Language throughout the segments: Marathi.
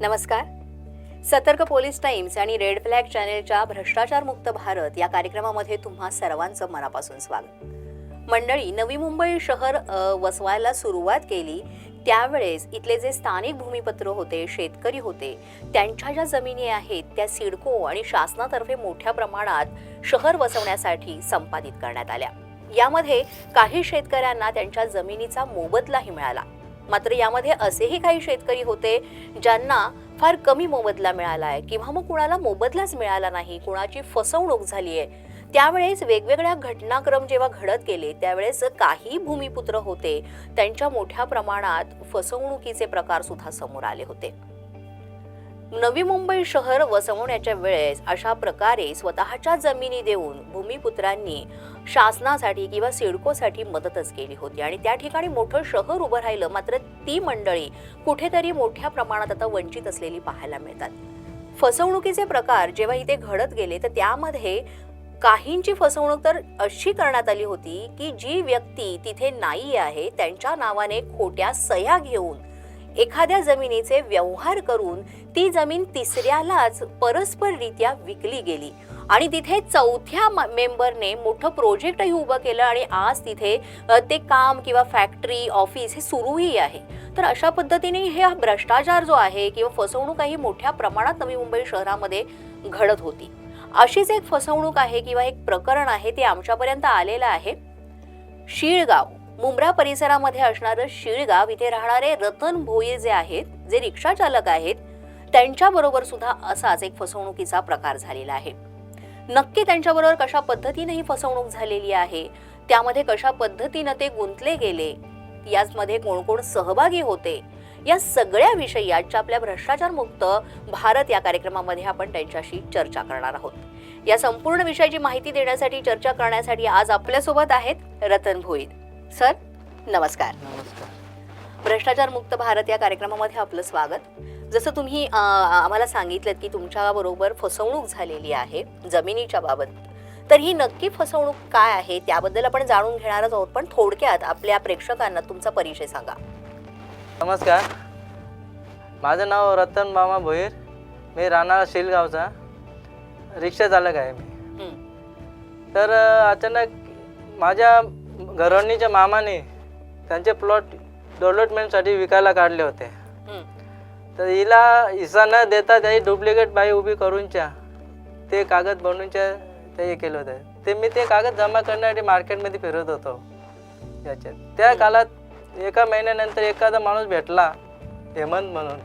नमस्कार. सतर्क पोलीस टाइम्स आणि रेड फ्लॅग चॅनेलच्या भ्रष्टाचार मुक्त भारत या कार्यक्रमामध्ये तुम्हा सर्वांचं मनापासून स्वागत. मंडळी नवी मुंबई शहर वसवायला सुरुवात केली. त्यावेळेस इथले जे स्थानिक भूमिपत्र होते शेतकरी होते त्यांच्या ज्या जमिनी आहेत त्या सिडको आणि शासनातर्फे मोठ्या प्रमाणात शहर वसवण्यासाठी संपादित करण्यात आल्या. यामध्ये काही शेतकऱ्यांना त्यांच्या जमिनीचा मोबदलाही मिळाला. मात्र यामध्ये असेही काही शेतकरी होते ज्यांना फार कमी मोबदला मिळाला आहे. किंवा मग कुणाला मोबदलाच मिळाला नाही. कुणाची फसवणूक झाली आहे. त्यावेळेस वेगवेगळ्या घटनाक्रम जेव्हा घडत गेले त्यावेळेस काही भूमिपुत्र होते. त्यांच्या मोठ्या प्रमाणात फसवणुकीचे प्रकार सुद्धा समोर आले होते. नवी मुंबई शहर वसवण्याच्या वेळेस अशा प्रकारे स्वतःच्या जमिनी देऊन भूमिपुत्रांनी शासनासाठी किंवा सिडकोसाठी मदतच केली होती. आणि त्या ठिकाणी मोठं शहर उभं राहिलं मात्र ती मंडळी कुठेतरी मोठ्या प्रमाणात आता वंचित असलेली पाहायला मिळतात. फसवणुकीचे प्रकार जेव्हा इथे घडत गेले तर त्यामध्ये काहींची फसवणूक तर अशी करण्यात आली होती की जी व्यक्ती तिथे नाही आहे त्यांच्या नावाने खोट्या सह्या घेऊन एखाद्या जमिनीचे व्यवहार करून ती जमीन तिसऱ्यालाच परस्पररित्या विकली गेली. आणि तिथे चौथ्या म- मेंबरने मोठं प्रोजेक्टही उभं केलं आणि आज तिथे ते काम किंवा फॅक्टरी ऑफिस हे सुरूही आहे. तर अशा पद्धतीने हे भ्रष्टाचार जो आहे किंवा फसवणूक ही मोठ्या प्रमाणात नवी मुंबई शहरामध्ये घडत होती. अशीच एक फसवणूक आहे किंवा एक प्रकरण आहे ते आमच्यापर्यंत आलेलं आहे. शिळगाव मुंब्रा परिसरामध्ये असणारं शिळगाव इथे राहणारे रतन भोये जे आहेत जे रिक्षा चालक आहेत त्यांच्याबरोबर सुद्धा असाच एक फसवणुकीचा प्रकार झालेला आहे. नक्की त्यांच्याबरोबर कशा पद्धतीने ही फसवणूक झालेली आहे? त्यामध्ये कशा पद्धतीनं ते गुंतले गेले? याचमध्ये कोण कोण सहभागी होते? या सगळ्या विषयी आजच्या आपल्या भ्रष्टाचार मुक्त भारत या कार्यक्रमामध्ये आपण त्यांच्याशी चर्चा करणार आहोत. या संपूर्ण विषयाची माहिती देण्यासाठी चर्चा करण्यासाठी आज आपल्यासोबत आहेत रतन भोईर. सर नमस्कार. नमस्कार. भ्रष्टाचार मुक्त भारत या कार्यक्रमामध्ये आपलं स्वागत. जसं तुम्ही आम्हाला सांगितलं की तुमच्या बरोबर फसवणूक झालेली आहे जमिनीच्या बाबत. तर ही नक्की फसवणूक काय आहे त्याबद्दल आपण जाणून घेणारच आहोत. पण थोडक्यात आपल्या प्रेक्षकांना तुमचा परिचय सांगा. नमस्कार. माझं नाव रतन मामा भोईर. मी राहणार शेलगावचा. रिक्षा चालक आहे मी. तर अचानक माझ्या घरवणीच्या मामाने त्यांचे प्लॉट डेव्हलपमेंटसाठी विकायला काढले होते. हं, तर हिला हिस्सा न देता त्याची डुप्लिकेट बाई उभी करूनच्या ते कागद बनवूनच्या ते हे केलं होतं. ते मी ते कागद जमा करण्यासाठी मार्केटमध्ये फिरत होतो. याच्यात. त्या काळात एका महिन्यानंतर एखादा माणूस भेटला हेमंत म्हणून.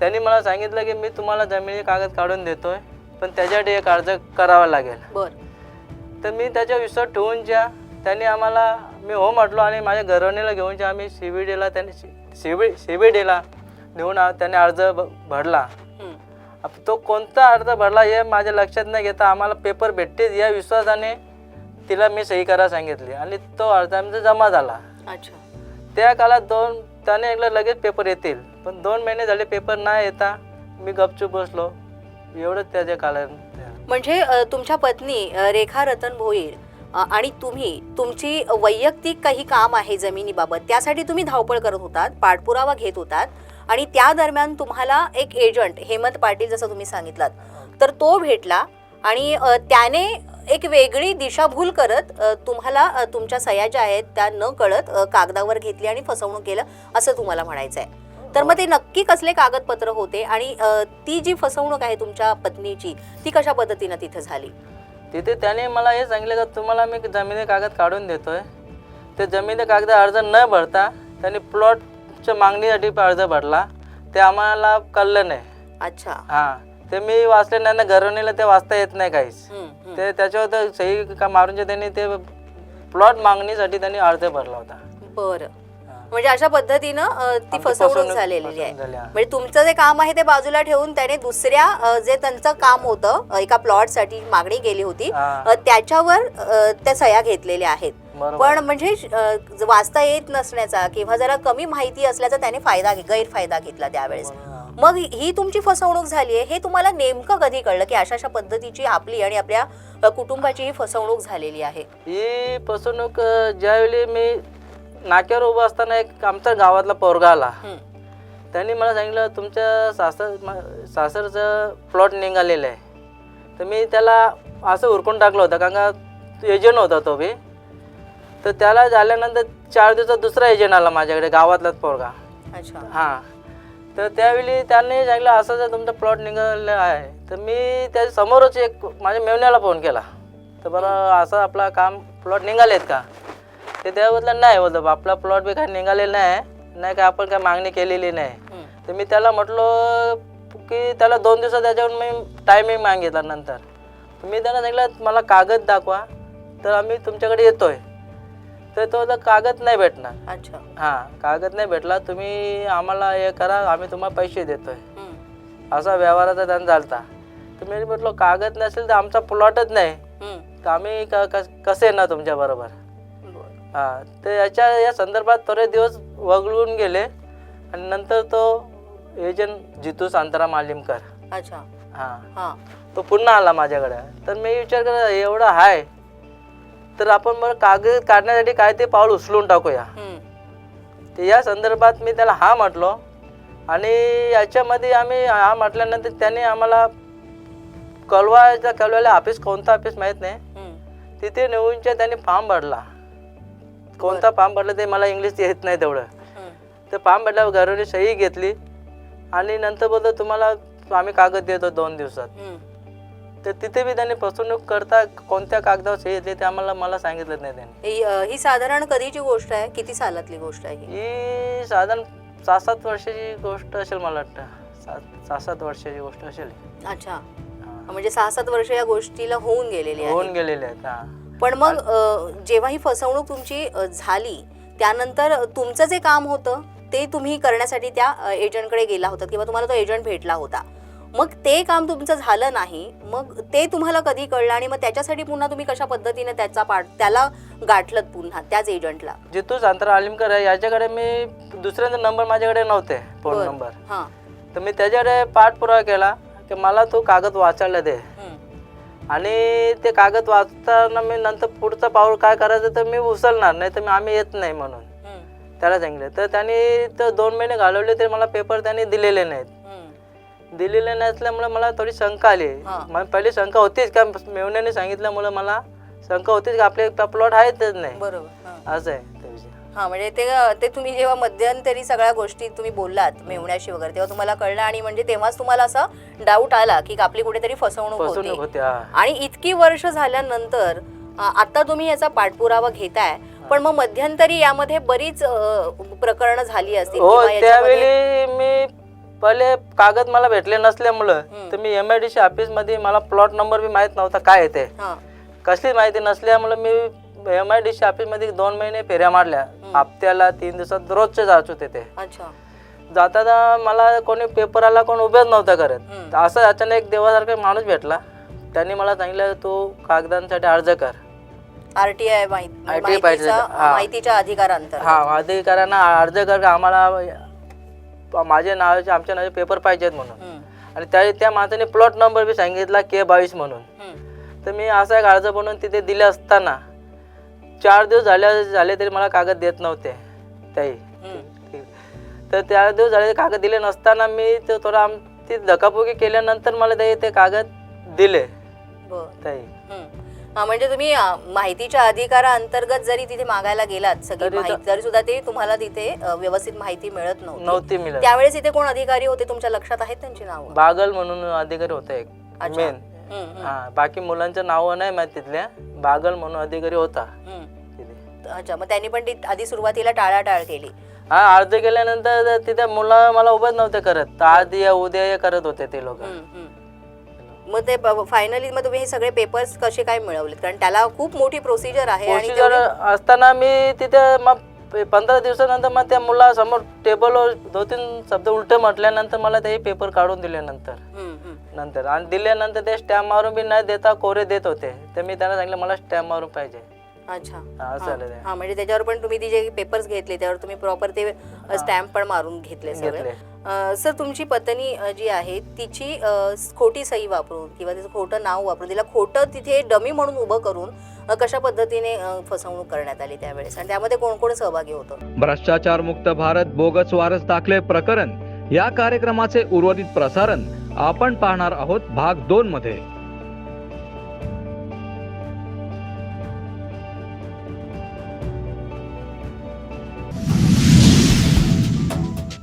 त्यांनी मला सांगितलं की मी तुम्हाला जमिनी कागद काढून देतोय पण त्याच्यासाठी एक अर्ज करावा लागेल. बर. तर मी त्याच्या विश्वास ठेवून ज्या त्यांनी आम्हाला मी हो म्हटलो आणि माझ्या घरवणीला घेऊन ज्या आम्ही सी बी डीला त्यांनी सी बी आ- त्याने अर्ज भरला. अब तो कोणता अर्ज भरला हे माझ्या लक्षात न घेता आम्हाला पेपर भेटतील या विश्वासाने तिला मी सही करायला सांगितली आणि तो अर्ज आमचा जमा झाला. अच्छा. त्या काळात दोन त्याने एकलं लगेच पेपर येतील. पण दोन महिने झाले पेपर नाही येता मी गपचूप बसलो. एवढंच त्याच्या काळात. म्हणजे तुमच्या पत्नी रेखा रतन भोईर आणि तुम्ही तुमची वैयक्तिक काही काम आहे जमिनीबाबत त्यासाठी तुम्ही धावपळ करत होतात पाठपुरावा घेत होतात. आणि त्या दरम्यान तुम्हाला एक एजंट हेमंत पाटील जसं तुम्ही सांगितलात तर तो भेटला आणि त्याने एक वेगळी दिशाभूल करत तुम्हाला तुमच्या सह्या ज्या आहेत त्या न कळत कागदावर घेतली आणि फसवणूक केलं असं तुम्हाला म्हणायचं आहे तर मग ते नक्की कसले कागदपत्र होते आणि ती जी फसवणूक आहे तुमच्या पत्नीची ती कशा पद्धतीनं तिथे झाली? तिथे त्याने मला हे सांगितलं का तुम्हाला मी जमिनी कागद काढून देतोय. ते जमिनी कागद अर्ज न भरता त्यांनी प्लॉटच्या मागणीसाठी अर्ज भरला. ते आम्हाला कळलं नाही. अच्छा. हां. ते मी वाचले नाही ना घरवणीला ते वाचता येत नाही काहीच. ते त्याच्यावर ते सही का मारून त्यांनी ते प्लॉट मागणीसाठी त्यांनी अर्ज भरला होता. बरं. म्हणजे अशा पद्धतीनं ती फसवणूक झालेली आहे. म्हणजे तुमचं जे काम आहे ते बाजूला ठेवून त्याने दुसऱ्या जे त्यांचं काम होतं एका प्लॉटसाठी मागणी केली होती त्याच्यावर त्या सह्या घेतलेल्या आहेत. पण म्हणजे वाचता येत नसण्याचा किंवा जरा कमी माहिती असल्याचा त्याने फायदा गैरफायदा घेतला त्यावेळेस. मग ही तुमची फसवणूक झाली आहे हे तुम्हाला नेमकं कधी कळलं की अशा अशा पद्धतीची आपली आणि आपल्या कुटुंबाची ही फसवणूक झालेली आहे ही फसवणूक ज्यावेळी मी नाक्यावर उभा असताना एक आमच्या गावातला पोरगा आला. त्यांनी मला सांगितलं तुमच्या सासर सासरचं प्लॉट निघालेलं आहे. तर मी त्याला असं उरकून टाकलं होतं कारण का एजंट होता तो बी. तर त्याला झाल्यानंतर चार दिवसात दुसरा एजंट आला माझ्याकडे गावातलाच पोरगा. अच्छा. हां. तर त्यावेळी त्यांनी सांगितलं असं जर तुमचा प्लॉट निघालेला आहे तर मी त्याच्या समोरच एक माझ्या मेवण्याला फोन केला. तर बरं असं आपला काम प्लॉट निघालेत का? ते त्याबद्दल नाही बोलतो आपला प्लॉट बी काय निघालेला नाही. नाही काय आपण काय मागणी केलेली नाही. तर मी त्याला म्हटलो की त्याला दोन दिवसात त्याच्यावर मी टायमिंग मागितला नंतर. तर मी त्याला सांगितलं मला कागद दाखवा तर आम्ही तुमच्याकडे येतोय. तर तो कागद नाही भेटणार. अच्छा. हां कागद नाही भेटला तुम्ही आम्हाला हे करा आम्ही तुम्हाला पैसे देतोय. असा व्यवहाराचा त्यांना चालता तर मी म्हटलो कागद नसेल तर आमचा प्लॉटच नाही. तर आम्ही क कस- कसे येणार तुमच्याबरोबर बरं. हां तर याच्या या संदर्भात थोडे दिवस वगळून गेले. आणि नंतर तो एजंट जितू शांताराम आलिमकर. अच्छा. हां. हां. तो पुन्हा आला माझ्याकडे. तर मी विचार केला एवढं आहे तर आपण बरं कागद काढण्यासाठी काय ते पाऊल उचलून टाकूया. हम्म. तर या संदर्भात मी त्याला हा म्हटलो. आणि याच्यामध्ये आम्ही हा म्हटल्यानंतर त्याने आम्हाला कळवायचा कळवायला ऑफिस कोणतं ऑफिस माहीत नाही. हम्म. तिथे नेऊनच्या त्याने फॉर्म भरला. कोणता फॉर्म भरला ते मला इंग्लिश येत नाही तेवढं. हम्म. ते फॉर्म भरल्यावर घरून सही घेतली आणि नंतर बोलतो तुम्हाला आम्ही कागद देतो दोन दिवसात. तर तिथे बी त्यांनी फसवणूक करता कोणत्या कागदावर सही घेतली ते आम्हाला मला सांगितलं नाही त्यांनी. ही साधारण कधीची गोष्ट आहे? किती सालातली गोष्ट आहे ही? साधारण सहा सात वर्षाची गोष्ट असेल मला वाटतं. सात सहा सात वर्षाची गोष्ट असेल. अच्छा. म्हणजे सहा सात वर्ष या गोष्टीला होऊन गेलेली होऊन आहे गेलेले आहेत पण मग जेव्हा ही फसवणूक तुमची झाली त्यानंतर तुमचं जे काम होतं ते तुम्ही करण्यासाठी त्या एजंटकडे गेला होता किंवा तुम्हाला तो एजंट भेटला होता. मग ते काम तुमचं झालं नाही मग ते तुम्हाला कधी कळलं आणि मग त्याच्यासाठी पुन्हा तुम्ही कशा पद्धतीने त्याचा पाठ त्याला गाठलत पुन्हा त्याच एजंटला जितू शांतरा आलिमकर आहे याच्याकडे मी दुसऱ्यांचा नंबर माझ्याकडे नव्हते फोन बरं. नंबर हां. तर मी त्याच्याकडे पाठपुरावा केला की मला तो कागद वाचायला दे. आणि ते कागद वाचताना मी नंतर पुढचं पाऊल काय करायचं तर मी उचलणार नाही तर मी आम्ही येत नाही म्हणून. त्याला सांगितलं तर त्यांनी तर दोन महिने घालवले तरी मला पेपर त्यांनी दिलेले नाहीत. दिलेले नसल्यामुळे मला थोडी शंका आली. मग पहिली शंका होतीच का मेवण्याने सांगितल्यामुळे मला शंका होतीच का आपले प्लॉट आहेतच नाही बरोबर. असं आहे हा म्हणजे ते ते तुम्ही जेव्हा मध्यंतरी सगळ्या गोष्टी तुम्ही बोललात मेवण्याशी वगैरे तेव्हा तुम्हाला कळलं आणि म्हणजे तेव्हाच तुम्हाला असा डाऊट आला की आपली कुठेतरी फसवणूक होती. आणि इतकी वर्ष झाल्यानंतर आता तुम्ही याचा पाठपुरावा घेताय पण मग मध्यंतरी यामध्ये बरीच प्रकरण झाली असतील हो त्यावेळी मी पहिले कागद मला भेटले नसल्यामुळं. तर मी एम आय डी सी ऑफिसमध्ये मला प्लॉट नंबर बी माहीत नव्हता काय येते कसली माहिती नसल्यामुळं मी एम आय डी सी ऑफिसमध्ये दोन महिने फेऱ्या मारल्या. हप्त्याला तीन दिवसात रोजचे जात होते ते. अच्छा. जाताना मला कोणी पेपराला कोण उभेच नव्हतं करत असं अचानक एक देवासारखा माणूस भेटला. त्यांनी मला सांगितलं तू कागदांसाठी अर्ज कर. आरटीआय पाहिजे माहितीचा. माहितीच्या अधिकारांतर हा अधिकाऱ्यांना अर्ज कर का आम्हाला माझ्या नावाचे आमच्या नावाचे पेपर पाहिजेत म्हणून. आणि त्या त्या माणसाने प्लॉट नंबर बी सांगितला के बावीस म्हणून. तर मी असा एक अर्ज बनवून तिथे दिले असताना चार दिवस झाले झाले तरी मला कागद देत नव्हते त्याही तर चार दिवस झाले कागद दिले नसताना मी ते थोडं आम ती धकापुकी केल्यानंतर मला ते ते कागद दिले ताई. हा म्हणजे तुम्ही माहितीच्या अधिकाराअंतर्गत जरी तिथे मागायला गेलात सगळी माहिती तरी सुद्धा ते तुम्हाला तिथे व्यवस्थित माहिती मिळत नव्हती. नव्हती मिळत. त्यावेळेस इथे कोण अधिकारी होते तुमच्या लक्षात आहेत त्यांची नावं? बागल म्हणून अधिकारी होता एक. मेन हा बाकी मुलांचं नावं नाही माहीत तिथल्या. बागल म्हणून अधिकारी होता. हम्म. तिथे. अच्छा मग त्यांनी पण ती आधी सुरुवातीला टाळाटाळ केली. हा अर्ज केल्यानंतर तिथे मुलं मला उभंच नव्हते करत. तर आज या उद्या या करत होते ते लोक. मग ते फायनली मग तुम्ही हे सगळे पेपर्स कसे काय मिळवलेत? कारण त्याला खूप मोठी प्रोसिजर आहे आणि प्रोसिजर तेवढी- असताना मी तिथे मग पे- पंधरा दिवसानंतर मग त्या मुलासमोर टेबलवर दोन तीन शब्द उलटे म्हटल्यानंतर मला ते पेपर काढून दिल्यानंतर. हम्म. नंतर. आणि दिल्यानंतर ते स्टॅम्प मारून बी नाही देता कोरे देत होते. तर मी त्यांना सांगितलं मला स्टॅम्प मारून पाहिजे. अच्छा. हा, असं झालं ते. हा म्हणजे त्याच्यावर पण तुम्ही ती जे पेपर्स घेतले त्यावर तुम्ही प्रॉपर ते स्टॅम्प पण मारून घेतले सगळे. घेतले. सर तुमची पत्नी अ, जी आहे तिची अ, खोटी सही वापरून किंवा तिचं खोटं नाव वापरून तिला खोटं तिथे डमी म्हणून उभं करून अ, कशा पद्धतीने अ, फसवणूक करण्यात आली त्यावेळेस? आणि त्यामध्ये कोण कोण सहभागी होतं? भ्रष्टाचार मुक्त भारत बोगस वारस दाखले प्रकरण. या कार्यक्रमाचे उर्वरित प्रसारण आपण पाहणार आहोत भाग दोन मध्ये.